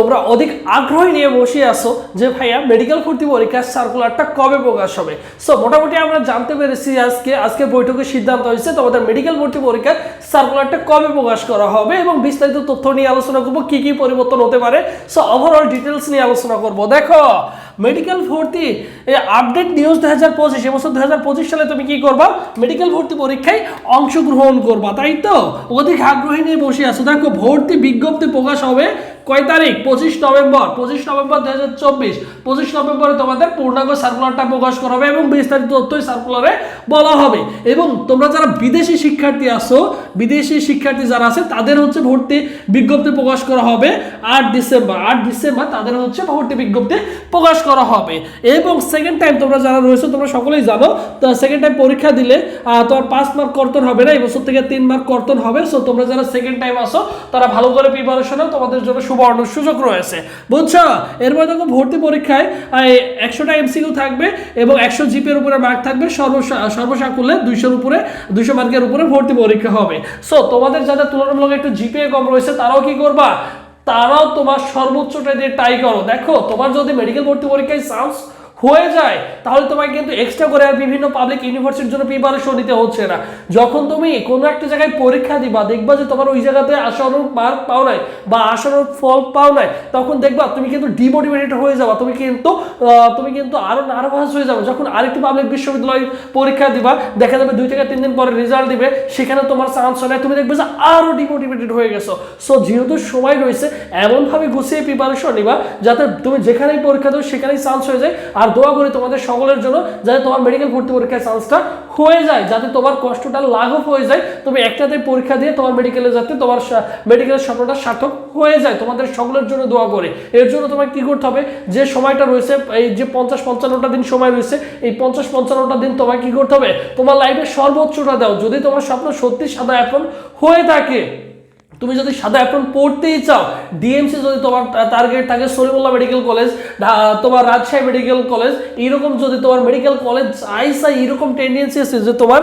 তোমরা অধিক আগ্রহ নিয়ে বসে আসো যে ভাইয়া মেডিকেল ভর্তি পরীক্ষার সার্কুলারটা কবে প্রকাশ হবে? সো মোটামুটি আমরা জানতে পেরেছি আজকে আজকে বৈঠকে সিদ্ধান্ত হয়েছে তোমাদের মেডিকেল ভর্তি পরীক্ষার সার্কুলারটা কবে প্রকাশ করা হবে এবং বিস্তারিত তথ্য নিয়ে আলোচনা করব, কি কি পরিবর্তন হতে পারে। সো ওভারঅল ডিটেলস নিয়ে আলোচনা করব। দেখো মেডিকেল ভর্তি আপডেট নিউজ দু হাজার পঁচিশ এবছর দু হাজার পঁচিশ সালে তুমি কি করবা? মেডিকেল ভর্তি পরীক্ষায় অংশগ্রহণ করবা, তাই তো? অধিক আগ্রহী নিয়ে বসে আছো। দেখো, ভর্তি বিজ্ঞপ্তি প্রকাশ হবে কয় তারিখ? পঁচিশ নভেম্বর। পঁচিশ নভেম্বর দু হাজার চব্বিশ। পঁচিশ নভেম্বরে তোমাদের পূর্ণাঙ্গ সার্কুলারটা প্রকাশ করা হবে এবং বিস্তারিত তথ্যই সার্কুলারে বলা হবে। এবং তোমরা যারা বিদেশি শিক্ষার্থী আসো বিদেশি শিক্ষার্থী যারা আছে, তাদের হচ্ছে ভর্তি বিজ্ঞপ্তি প্রকাশ করা হবে আট ডিসেম্বর। আট ডিসেম্বর তাদের হচ্ছে ভর্তি বিজ্ঞপ্তি প্রকাশ করা হবে। এবং সেকেন্ড টাইম তোমরা যারা রয়েছে, তোমরা সকলেই জানো, তো সেকেন্ড টাইম পরীক্ষা দিলে তোমার পাঁচ মার্ক কর্তন হবে না এই বছর থেকে তিন মার্ক কর্তন হবে। সো তোমরা যারা সেকেন্ড টাইম আসো তারা ভালো করে প্রিপারেশন তোমাদের জন্য সুবর্ণ সুযোগ রয়েছে। বুঝছ? এরপর দেখো ভর্তি পরীক্ষায় একশোটা এমসিকিউ থাকবে এবং একশো জিপের উপরে মার্ক থাকবে। সর্বসা, সর্বসাকুল্যে দুইশোর উপরে, দুইশো মার্কের উপরে ভর্তি পরীক্ষা হবে। সো তোমাদের যাদের তুলনামূলক একটু জিপিএ কম রয়েছে, তারাও কি করবা? তারাও তোমার সর্বোচ্চটা দিয়ে ট্রাই করো। দেখো তোমার যদি মেডিকেল ভর্তি পরীক্ষায় চান্স হয়ে যায়, তাহলে তোমাকে কিন্তু এক্সট্রা করে আর বিভিন্ন পাবলিক ইউনিভার্সিটির জন্য প্রিপারেশন নিতে হচ্ছে না। যখন তুমি কোনো একটা জায়গায় পরীক্ষা দিবা, দেখবা যে তোমার ওই জায়গাতে আশানুরূপ মার্ক পাও নাই বা আশানুরূপ ফল পাও নাই, তখন দেখবা তুমি কিন্তু ডিমোটিভেটেড হয়ে যাবা। তুমি কিন্তু তুমি কিন্তু আরও নার্ভাস হয়ে যাবে। যখন আরেকটি পাবলিক বিশ্ববিদ্যালয় পরীক্ষা দিবা, দেখা যাবে দুই থেকে তিন দিন পরে রেজাল্ট দিবে, সেখানে তোমার চান্স হয় তুমি দেখবে যে আরও ডিমোটিভেটেড হয়ে গেছো। সো যেহেতু সময় রয়েছে, এমনভাবে গুছিয়ে প্রিপারেশন নিবা, যাতে তুমি যেখানেই পরীক্ষা দেবো সেখানেই চান্স হয়ে যায়। আর দোয়া করি তোমাদের সকলের জন্য যাতে তোমার মেডিকেল ভর্তি পরীক্ষার চান্সটা হয়ে যায়, যাতে তোমার কষ্টটা লাঘব হয়ে যায়। তুমি একটাতে পরীক্ষা দিয়ে তোমার মেডিকেলে যাতে তোমার মেডিকেলের স্বপ্নটা সার্থক হয়ে যায়। তোমাদের সকলের জন্য দোয়া করে। এর জন্য তোমাকে কী করতে হবে? যে সময়টা রয়েছে, এই যে পঞ্চাশ পঞ্চান্নটা দিন সময় রয়েছে, এই পঞ্চাশ পঞ্চান্নটা দিন তোমাকে কী করতে হবে? তোমার লাইফে সর্বোচ্চটা দাও। যদি তোমার স্বপ্ন সত্যি সাদা এখন হয়ে থাকে তুমি যদি সাদা অ্যাপ্রন পড়তেই চাও ডিএমসি যদি তোমার টার্গেট থাকে সলিমুল্লাহ মেডিকেল কলেজ তোমার রাজশাহী মেডিকেল কলেজ এইরকম যদি তোমার মেডিকেল কলেজ আইসা এইরকম টেন্ডেন্সি আছে যে তোমার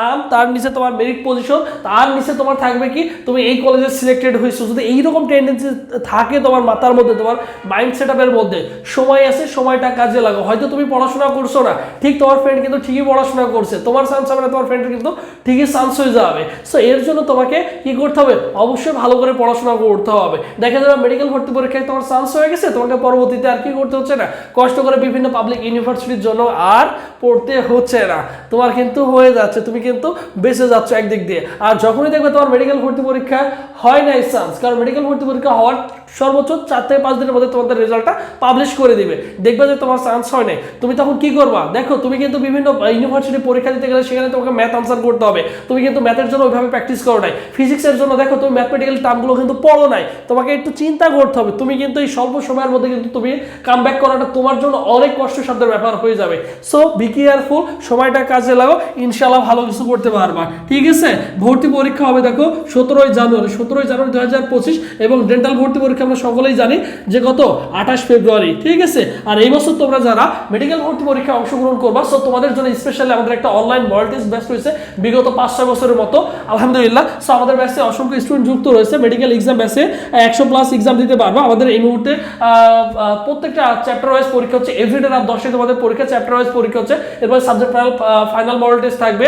নাম, তার নিচে তোমার মেরিট পজিশন তার নিচে তোমার থাকবে কি, তুমি এই কলেজে সিলেক্টেড হয়েছো। যদি এইরকম টেন্ডেন্সি থাকে তোমার মাথার মধ্যে, তোমার মাইন্ড সেট আপের মধ্যে, সময় আছে, সময়টা কাজে লাগো হয়তো তুমি পড়াশোনা করছ না, ঠিক তোমার ফ্রেন্ড কিন্তু ঠিকই পড়াশোনা করছে, তোমার চান্স হবে না, তোমার ফ্রেন্ডের কিন্তু ঠিকই চান্স হয়ে যাবে। সো এর জন্য তোমাকে কি করতে হবে? অবশ্যই ভালো করে পড়াশোনা করতে হবে। দেখা যাবে মেডিকেল ভর্তি পরীক্ষায় তোমার চান্স হয়ে গেছে, তোমাকে পরবর্তীতে আর কি করতে হচ্ছে না। কষ্ট করে বিভিন্ন পাবলিক ইউনিভার্সিটির জন্য আর পড়তে হচ্ছে না। তোমার কিন্তু হয়ে যাচ্ছে, তুমি কিন্তু বেঁচে যাচ্ছ একদিক দিয়ে। আর যখনই দেখবে তোমার মেডিকেল ভর্তি পরীক্ষা হয় নাই চান্স কারণ মেডিকেল ভর্তি পরীক্ষা হওয়ার সর্বোচ্চ চার থেকে পাঁচ দিনের মধ্যে তোমাদের রেজাল্টটা পাবলিশ করে দিবে। দেখবে যে তোমার চান্স হয় নাই। তুমি তখন কি করবা? দেখো, তুমি কিন্তু বিভিন্ন ইউনিভার্সিটি পরীক্ষা দিতে গেলে সেখানে তোমাকে ম্যাথ আনসার করতে হবে। তুমি কিন্তু ম্যাথের জন্য ওইভাবে প্র্যাকটিস করো নাই। ফিজিক্সের জন্য, দেখো, তুমি ম্যাথমেটিক্যাল টার্মগুলো কিন্তু পড়ো নাই। তোমাকে একটু চিন্তা করতে হবে। তুমি কিন্তু এই স্বল্প সময়ের মধ্যে কিন্তু তুমি কাম ব্যাক করাটা তোমার জন্য অনেক কষ্টসাধ্যের ব্যাপার হয়ে যাবে। সো বি কেয়ারফুল সময়টা কাজে লাগো ইনশাল্লাহ ভালো কিছু করতে পারবা। ঠিক আছে? ভর্তি পরীক্ষা হবে, দেখো, সতেরোই জানুয়ারি সতেরোই জানুয়ারি দু হাজার পঁচিশ এবং ডেন্টাল ভর্তি পরীক্ষা আমরা সকলেই জানি যে কত? আঠাশ ফেব্রুয়ারি। ঠিক আছে? আর এই বছর তোমরা যারা মেডিকেল ভর্তি পরীক্ষায় অংশগ্রহণ করবা সো তোমাদের জন্য স্পেশালি আমাদের একটা অনলাইন টেস্ট ব্যাচ রয়েছে। বিগত পাঁচ ছয় বছরের মতো। আলহামদুলিল্লাহ। সো আমাদের ব্যাচে অসংখ্য স্টুডেন্ট যুক্ত রয়েছে মেডিকেল এক্সাম ব্যাচে একশো প্লাস এক্সাম দিতে পারব। আমাদের এই মুহূর্তে প্রত্যেকটা চ্যাপ্টার ওয়াইজ পরীক্ষা হচ্ছে এভরিডে রাত দশে তোমাদের পরীক্ষা চ্যাপ্টার ওয়াইজ পরীক্ষা হচ্ছে, এরপর সাবজেক্ট ফাইনাল মডেল টেস্ট থাকবে।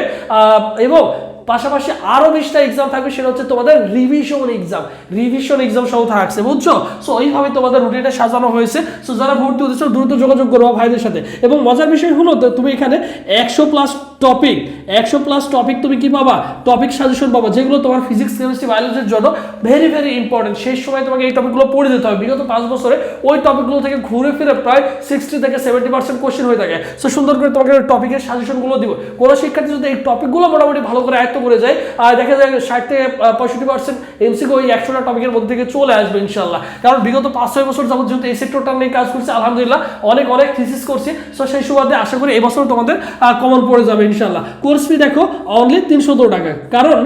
এবং পাশাপাশি আরও বিশটা এক্সাম থাকবে, সেটা হচ্ছে তোমাদের রিভিশন এক্সাম রিভিশন এক্সাম সহ থাকছে, বুঝছ? সো এইভাবে তোমাদের রুটিনটা সাজানো হয়েছে। সো যারা ভর্তি হতেছে দ্রুত যোগাযোগ করব ভাইদের সাথে। এবং মজার বিষয় হলো তুমি এখানে একশো প্লাস টপিক একশো প্লাস টপিক তুমি কি পাবা? টপিক সাজেশন পাবা, যেগুলো তোমার ফিজিক্স কেমিস্ট্রি বায়োলজির জন্য ভেরি ভেরি ইম্পর্টেন্ট সেই সময় তোমাকে এই টপিকগুলো পড়ে দিতে হবে। বিগত পাঁচ বছরে ওই টপিকগুলো থেকে ঘুরে ফিরে প্রায় সিক্সটি থেকে সেভেন্টি পার্সেন্ট কোশ্চেন হয়ে থাকে। সো সুন্দর করে তোমাকে টপিকের সাজেশনগুলো দিব। কোনো শিক্ষার্থী যদি এই টপিকগুলো মোটামুটি ভালো করে আয়ত্ত করে যায়, আর দেখা যায় ষাট থেকে পঁয়ষট্টি পার্সেন্ট এমসিকে ওই একশোটা টপিকের মধ্যে থেকে চলে আসবে ইনশাল্লাহ কারণ বিগত পাঁচ, ছয় বছর যাবত যেহেতু এই সেক্টরটা নিয়ে কাজ করছে, আলহামদুলিল্লাহ অনেক অনেক থিসিস করছি। সো সেই সুবাদে আশা করি এবছর তোমাদের কমন পড়ে যাবে ইনশাল্লাহ কোর্স ফি দেখো অনলি তিনশো টাকা। কারণ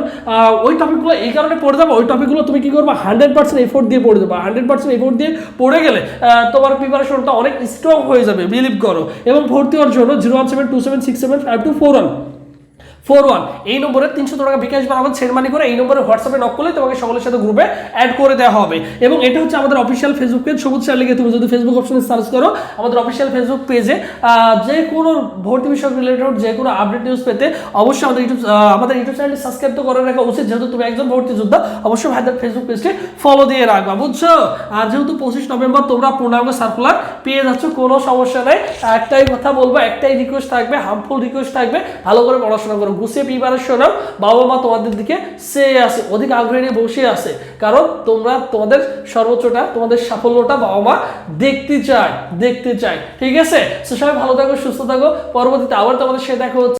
ওই টপিকগুলো এই কারণে পড়ে যাব, ওই টপিকগুলো তুমি কী করবে? হান্ড্রেড পার্সেন্ট এফোর্ট দিয়ে পড়ে যাব। হান্ড্রেড পার্সেন্ট এফোর্ট দিয়ে পড়ে গেলে তোমার প্রিপারেশনটা অনেক স্ট্রং হয়ে যাবে। বিলিভ করো। এবং ভর্তি হওয়ার জন্য zero one seven two seven six seven five two four one four one. এই নম্বরে তিনশো টাকা বিকাশ বানাবেন সেন্ড মানি করে এই নম্বরে হোয়াটসঅ্যাপে নক করলে তোমাকে সকলের সাথে গ্রুপে অ্যাড করে দেওয়া হবে। এবং এটা হচ্ছে আমাদের official Facebook page Sabuj sir লিখে তুমি যদি ফেসবুক অপশনে সার্চ করো, আমাদের অফিসিয়াল ফেসবুক পেজে যে কোনো ভর্তি বিষয় রিলেটেড যে কোনো আপডেট নিউজ পেতে অবশ্যই আমাদের ইউটিউব আমাদের ইউটিউব চ্যানেলটি সাবস্ক্রাইব তো করে রাখা উচিত। যেহেতু তুমি একজন ভর্তি যোদ্ধা অবশ্যই ভাইদের ফেসবুক পেজটি ফলো দিয়ে রাখবা, বুঝছ? আর যেহেতু পঁচিশ নভেম্বর তোমরা পূর্ণাঙ্গ সার্কুলার পেয়ে যাচ্ছ, কোনো সমস্যা নেই। একটাই কথা বলব, একটাই রিকোয়েস্ট থাকবে হার্মফুল রিকোয়েস্ট থাকবে, ভালো করে পড়াশোনা করো গুছিয়ে প্রিপারেশন নাও বাবা মা তোমাদের দিকে সে আছে, অধিক আগ্রহ নিয়ে বসে আছে। কারণ তোমরা তোমাদের সর্বোচ্চটা, তোমাদের সাফল্যটা বাবা মা দেখতে চায় দেখতে চায়। ঠিক আছে? সবাই ভালো থাকো, সুস্থ থাকো। পরবর্তীতে আবার তোমাদের সে দেখা হচ্ছে।